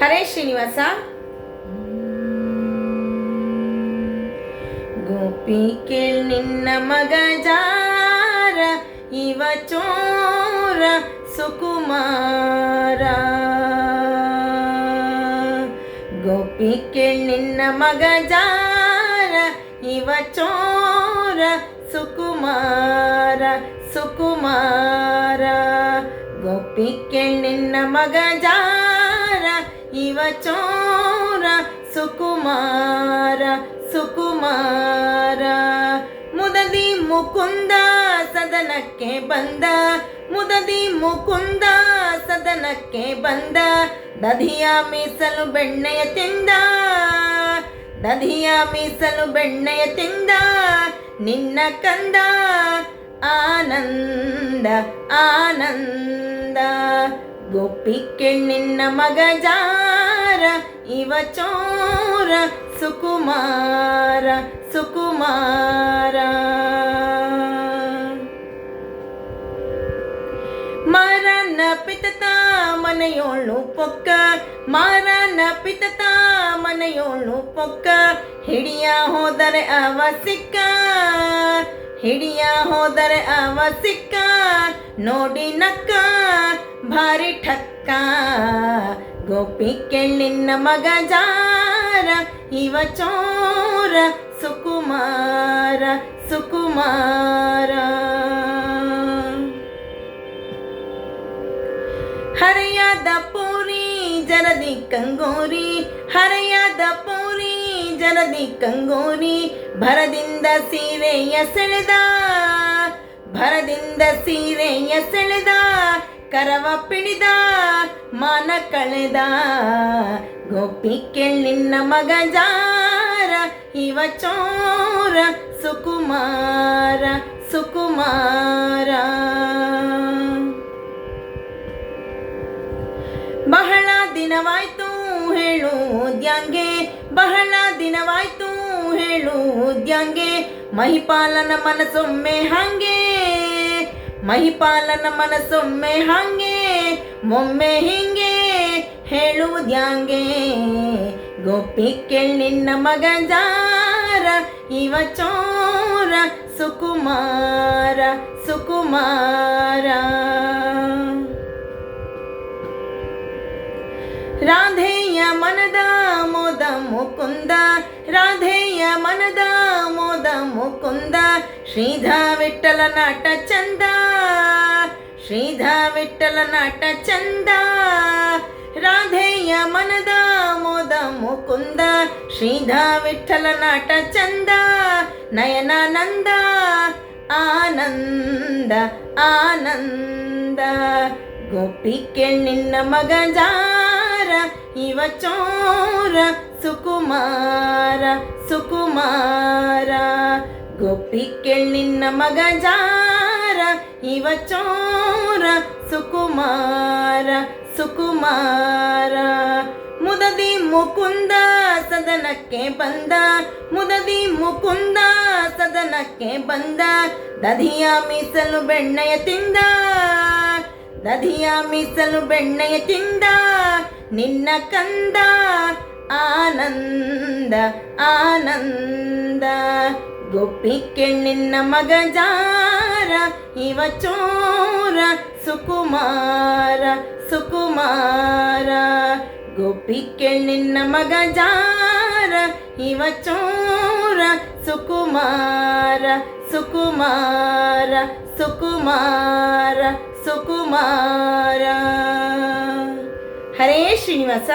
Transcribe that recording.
ಹರೇ ಶ್ರೀನಿವಾಸ ಗೋಪಿ ಕೇಳ್ ನಿನ್ನ ಮಗ ಜಾರ, ಇವ ಚೋರ ಸುಕುಮಾರ. ಗೋಪಿ ಕೇಳ್ ನಿನ್ನ ಮಗ ಜಾರ, ಇವ ಚೋರ ಸುಕುಮಾರ ಸುಕುಮಾರ. ಗೋಪಿ ಕೇಳ್ ನಿನ್ನ ಮಗ ಜಾರ ಇವ ಚೋರ ಸುಕುಮಾರ ಸುಕುಮಾರ. ಮುದದಿ ಮುಕುಂದ ಸದನಕ್ಕೆ ಬಂದ, ಮುದದಿ ಮುಕುಂದ ಸದನಕ್ಕೆ ಬಂದ. ದಧಿಯ ಮೀಸಲು ಬೆಣ್ಣೆಯ ತಿಂದ, ದಧಿಯ ಮೀಸಲು ಬೆಣ್ಣೆಯ ತಿಂದ. ನಿನ್ನ ಕಂದ ಆನಂದ ಆನಂದ. ಗೋಪಿ ಕೆಣ್ಣಿನ ಮಗ ಜಾರ, ಇವ ಚೋರ ಸುಕುಮಾರ ಸುಕುಮಾರ. ಮಾರನ ಪಿತತ ಮನೆಯೋಳು ಪೊಕ್ಕ, ಮಾರನ ಪಿತತ ಮನೆಯೋಳು ಪೊಕ್ಕ, ಹಿಡಿಯ ಹೋದರೆ ಅವ ಸಿಕ್ಕ, ಹಿಡಿಯ ಹೋದರೆ ಅವ ಸಿಕ್ಕ, ನೋಡಿ ನಕ್ಕ ಭಾರಿ ಠಕ್ಕ. ಗೋಪಿ ಕೆಣ್ಣಿನ ಮಗ ಜಾರ, ಇವ ಚೋರ ಸುಕುಮಾರ ಸುಕುಮಾರ. ಹರೆಯಾದ ಪೂರಿ, ಜನದಿ ಕಂಗೋರಿ. ಹರೆಯಾದ ಪೂರಿ, ಜನದಿ ಕಂಗೋರಿ. ಭರದಿಂದ ಸೀರೆಯ ಸೆಳೆದ, ಭರದಿಂದ ಸೀರೆಯ ಸೆಳೆದ. ಕರವ ಪಿಡಿದ ಮಾನ ಕಳೆದ. ಗೋಪಿ ನಿನ್ನ ಮಗ ಜಾರ, ಇವ ಚೋರ ಸುಕುಮಾರ ಸುಕುಮಾರ. ಬಹಳ ದಿನವಾಯ್ತು ಹೇಳುವುದ್ಯಾಂಗೆ ಬಹಳ ದಿನವಾಯ್ತು ಹೇಳುವುದ್ಯಾಂಗೆ ಮಹಿಪಾಲನ ಮನಸೊಮ್ಮೆ ಹಾಗೆ ಮಹಿಪಾಲನ ಮನಸ್ಸೊಮ್ಮೆ ಹಂಗೆ, ಮೊಮ್ಮೆ ಹಿಂಗೆ ಹೇಳುವುದ್ಯಾಂಗೆ ಗೋಪಿ ನಿನ್ನ ಮಗ ಜಾರ, ಇವ ಚೋರ ಸುಕುಮಾರ ಸುಕುಮಾರ. ರಾಧೆಯ ಮನದ ಮೋದ ಮುಕುಂದ ರಾಧೆಯ ಮನದ ಮೋದ ಮುಕುಂದ, ಶ್ರೀಧ ವಿಠಲ ನಾಟ ಚಂದ. ಶ್ರೀಧ ವಿಠಲ ನಾಟ ಚಂದ. ರಾಧೆಯ ಮನದ ಮೋದ ಮುಕುಂದ, ಶ್ರೀಧ ವಿಠಲ ನಾಟ ಚಂದ. ನಯನಾನಂದ, ಆನಂದ ಆನಂದ. ಗೋಪಿ ಕೆಣ್ಣಿನ ಮಗ ಜಾರ ಇವ ಚೋರ ಸುಕುಮಾರ ಸುಕುಮಾರ. ಗೋಪಿ ನಿನ್ನ ಮಗ ಜಾರ ಇವ ಚೋರ ಸುಕುಮಾರ ಸುಕುಮಾರ. ಮುದದಿ ಮುಕುಂದ ಸದನಕ್ಕೆ ಬಂದ, ಮುದದಿ ಮುಕುಂದ ಸದನಕ್ಕೆ ಬಂದ, ದಧಿಯ ಮೀಸಲು ಬೆಣ್ಣೆಯ ತಿಂದ. ದಧಿಯ ಮೀಸಲು ಬೆಣ್ಣೆಯ ತಿಂದ ನಿನ್ನ ಕಂದ, ಆನಂದ ಆನಂದ. ಗೋಪಿಕೆ ನಿನ್ನ ಮಗ ಜಾರ, ಇವ ಚೋರ, ಸುಕುಮಾರ ಸುಕುಮಾರ. ಗೋಪಿ ನಿನ್ನ ಮಗ ಜಾರ, ಇವ ಚೋರ ಸುಕುಮಾರ ಸುಕುಮಾರ ಸುಕುಮಾರ ಸುಕುಮಾರ. ಹರೇ ಶ್ರೀನಿವಾಸ.